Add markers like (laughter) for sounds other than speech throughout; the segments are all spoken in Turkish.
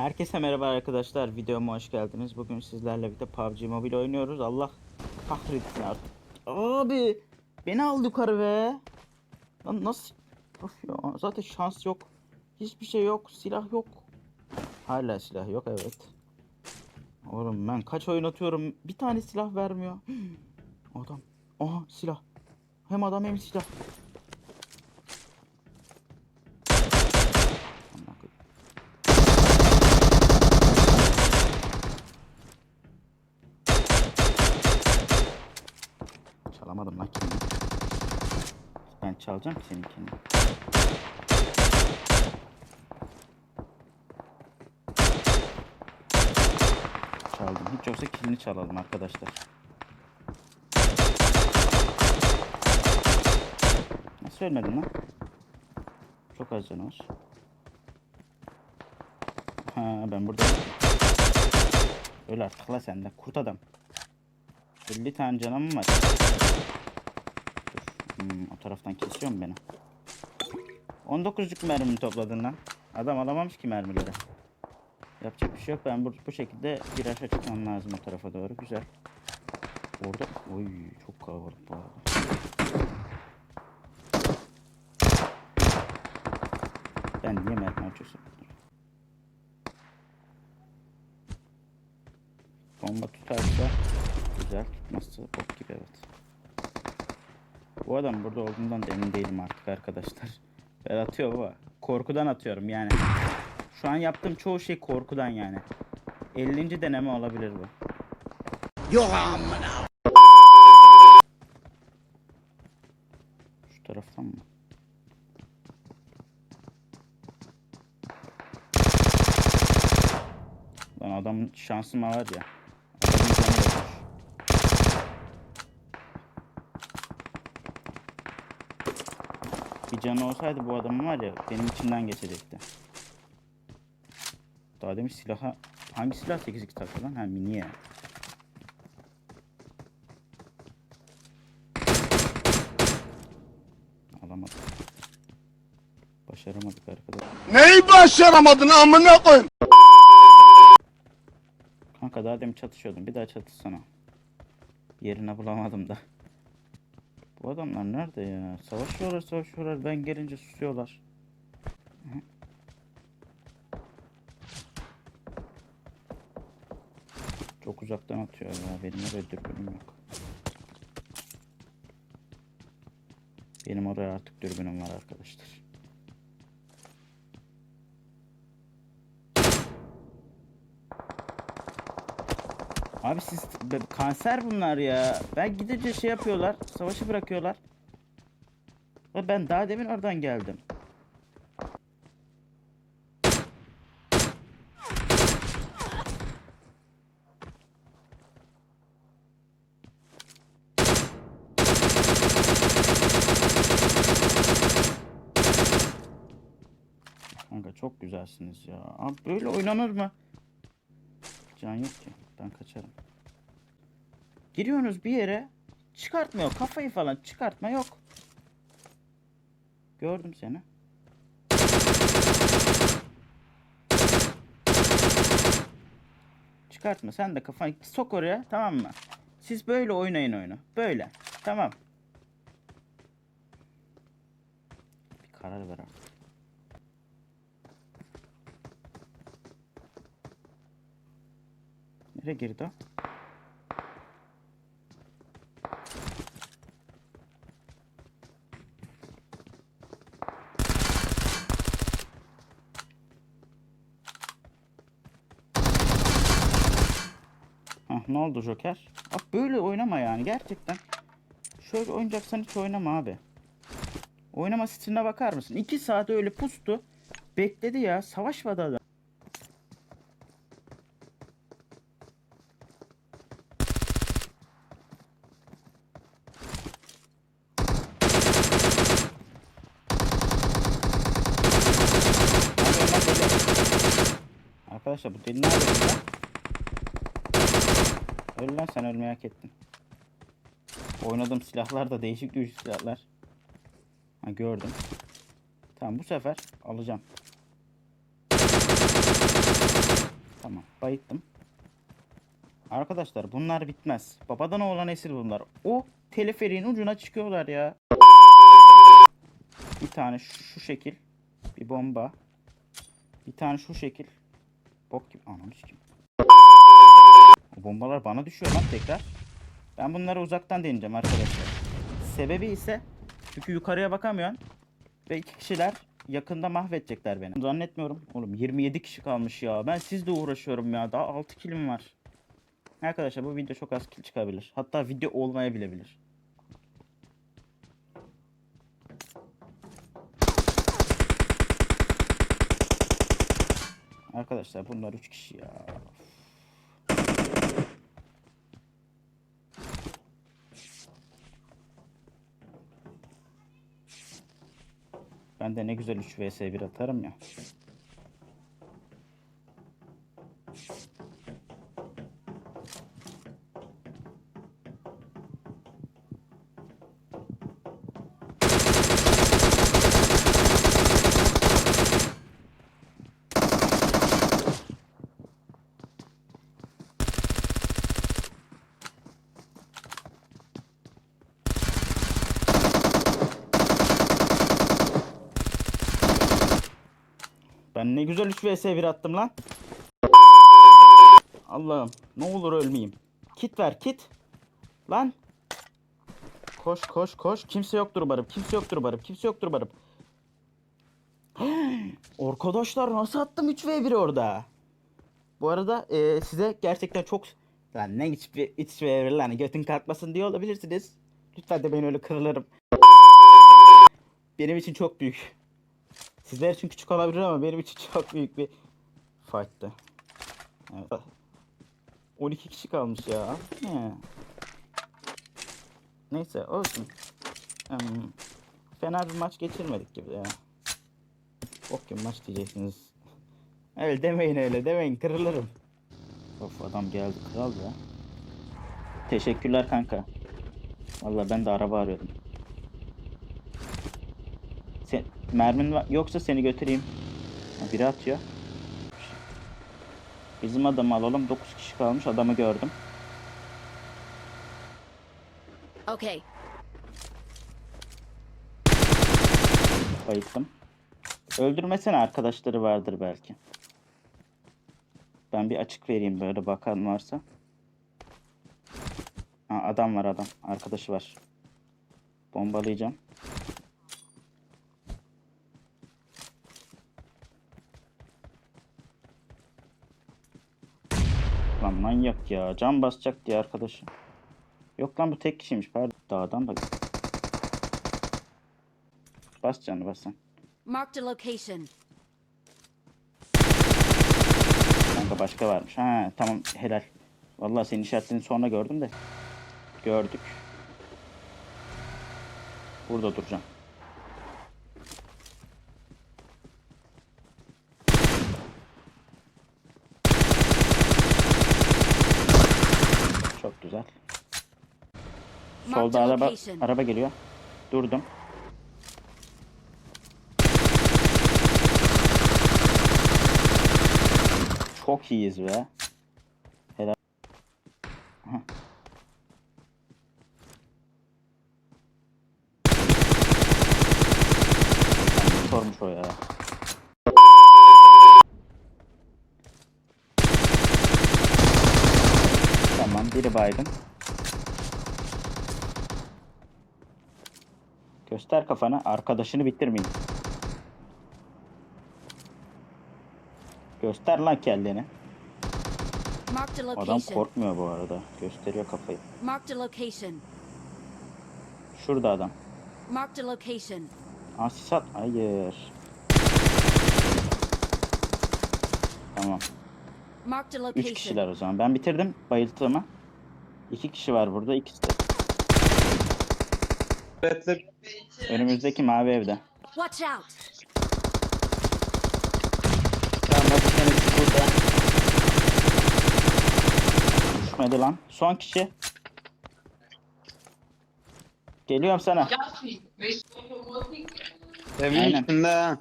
Herkese merhaba arkadaşlar. Videoma hoş geldiniz. Bugün sizlerle birlikte PUBG Mobile oynuyoruz. Allah kahretsin artık. Abi beni al yukarı be. Lan nasıl? Of ya zaten şans yok. Hiçbir şey yok. Silah yok. Hala silah yok evet. Oğlum ben kaç oyun atıyorum. Bir tane silah vermiyor. (gasps) Adam. Aha silah. Hem adam hem silah. Amına koyayım. Çalamadım lan kendimi. Ben çalacağım ki seninkini. Çaldım. Hiç yoksa kilini çalalım arkadaşlar. Nasıl ölmedin lan? Çok az canı. Ha ben buradayım. Öl artık la sen de. Kurt adam. 50 tane canım var. Hmm, o taraftan kesiyor mu beni? 19'luk mermi topladın lan. Adam alamamış ki mermileri. Yapacak bir şey yok. Ben bu, bu şekilde bir aşağı çıkmam lazım o tarafa doğru. Güzel. Orada... Oy çok kalabalık bu arada. Ben niye mermi açıyorsun? Bomba tutarsa güzel tutmazsa bok gibi evet. Bu adam burada olduğundan da emin değilim artık arkadaşlar. (laughs) Ben atıyor baba. Korkudan atıyorum yani. Şu an yaptığım çoğu şey korkudan yani. 50. deneme olabilir bu. Şu taraftan mı? Lan adamın şansıma var ya. Adamın canı yokmuş. Bir canı olsaydı bu adamın var ya benim içimden geçecekti. Daha demiş silaha hangi silah 8 takıyor lan? Ha miniye. Alamadık. Başaramadık arkadaşlar. Neyi başaramadın amına koyayım? Kanka daha demin çatışıyordum. Bir daha çatışsana. Yerine bulamadım da. Bu adamlar nerede ya? Savaşıyorlar savaşıyorlar. Ben gelince susuyorlar. Çok uzaktan atıyor ya. Benim oraya dürbünüm yok. Benim oraya artık dürbünüm var arkadaşlar. Abi siz kanser bunlar ya. Ben gidince şey yapıyorlar. Savaşı bırakıyorlar. Ve ben daha demin oradan geldim. Kanka çok güzelsiniz ya. Abi böyle oynanır mı? Can yok ki. Ben kaçarım. Giriyorsunuz bir yere. Çıkartmıyor. Kafayı falan çıkartma yok. Gördüm seni. Çıkartma. Sen de kafanı sok oraya. Tamam mı? Siz böyle oynayın oyunu. Böyle. Tamam. Bir karar ver artık. Nereye girdi? Ah ne oldu Joker? Abi böyle oynama yani gerçekten. Şöyle oynayacaksan hiç oynama abi. Oynama stiline bakar mısın? 2 saat öyle pustu. Bekledi ya. Savaşmadı adam. Abi onlar deli. Arkadaşlar bu deli nerede burada? Öl lan sen ölmeyi hak ettin. Oynadığım silahlar da değişik değişik silahlar. Ha gördüm. Tamam bu sefer alacağım. Bayıttım. Arkadaşlar bunlar bitmez. Babadan oğlan esir bunlar. O teleferiğin ucuna çıkıyorlar ya. Bir tane şu, şekil. Bir bomba. Bir tane şu şekil. Bok gibi. Sikeyim. O bombalar bana düşüyor lan tekrar. Ben bunları uzaktan deneyeceğim arkadaşlar. Sebebi ise çünkü yukarıya bakamıyorsun. Ve iki kişiler yakında mahvedecekler beni. Zannetmiyorum. Oğlum 27 kişi kalmış ya. Ben sizle uğraşıyorum ya. Daha 6 kilim var. Arkadaşlar bu video çok az kill çıkabilir. Hatta video olmayabilebilir. Arkadaşlar bunlar 3 kişi ya. Ben de ne güzel 3 vs 1 atarım ya. Ben ne güzel 3 vs 1 attım lan. Allah'ım ne olur ölmeyeyim. Kit ver kit. Lan. Koş koş koş. Kimse yoktur umarım. Kimse yoktur umarım. Kimse yoktur umarım. (gasps) Arkadaşlar nasıl attım 3 v 1 orada? Bu arada e, size gerçekten çok lan ne hiç bir 3 v 1 lan götün kalkmasın diye olabilirsiniz. Lütfen de ben öyle kırılırım. Benim için çok büyük. Sizler için küçük olabilir ama benim için (laughs) çok büyük bir fight'tı. Evet. 12 kişi kalmış ya. Neyse olsun. Hmm, fena bir maç geçirmedik gibi ya. Bok gibi maç diyeceksiniz. (laughs) Öyle demeyin öyle demeyin kırılırım. Of adam geldi kral ya. Teşekkürler kanka. Vallahi ben de araba arıyordum. Sen, mermin var, yoksa seni götüreyim. Ha, biri atıyor. Bizim adamı alalım. 9 kişi kalmış. Adamı gördüm. Okay. Bayıldım. Öldürmesene arkadaşları vardır belki. Ben bir açık vereyim böyle bakan varsa. Ha, adam var adam. Arkadaşı var. Bombalayacağım. Lan manyak ya. Can basacak diye arkadaşı. Yok lan bu tek kişiymiş. Pardon. Dağdan da. Bas canı bas sen. Marked a location. Kanka başka varmış. Ha tamam helal. Vallahi senin işaretlerini sonra gördüm de. Gördük. Burada duracağım. Güzel. Solda araba araba geliyor. Durdum. Çok iyiyiz be. Helal. Sormuş o ya. Tamam biri baygın. Göster kafanı. Arkadaşını bitirmeyin. Göster lan kendini. Adam korkmuyor bu arada. Gösteriyor kafayı. Şurada adam. Marked a location. Aa sis at. Hayır. Tamam. Üç kişiler o zaman. Ben bitirdim bayılttığımı. İki kişi var burada. ikisi de. Önümüzdeki mavi evde. Watch out. Tamam burada. Düşmedi lan. Son kişi. Geliyorum sana. Evin Aynen. içinde ha.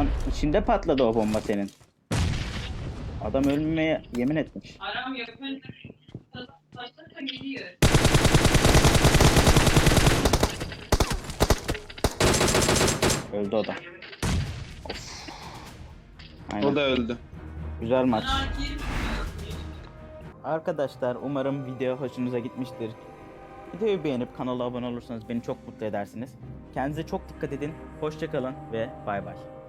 Lan içinde patladı o bomba senin. Adam ölmemeye yemin etmiş. Aram geliyor. Öldü o da. Of. Aynen. O da öldü. Güzel maç. Arkadaşlar umarım video hoşunuza gitmiştir. Videoyu beğenip kanala abone olursanız beni çok mutlu edersiniz. Kendinize çok dikkat edin. Hoşçakalın ve bay bay.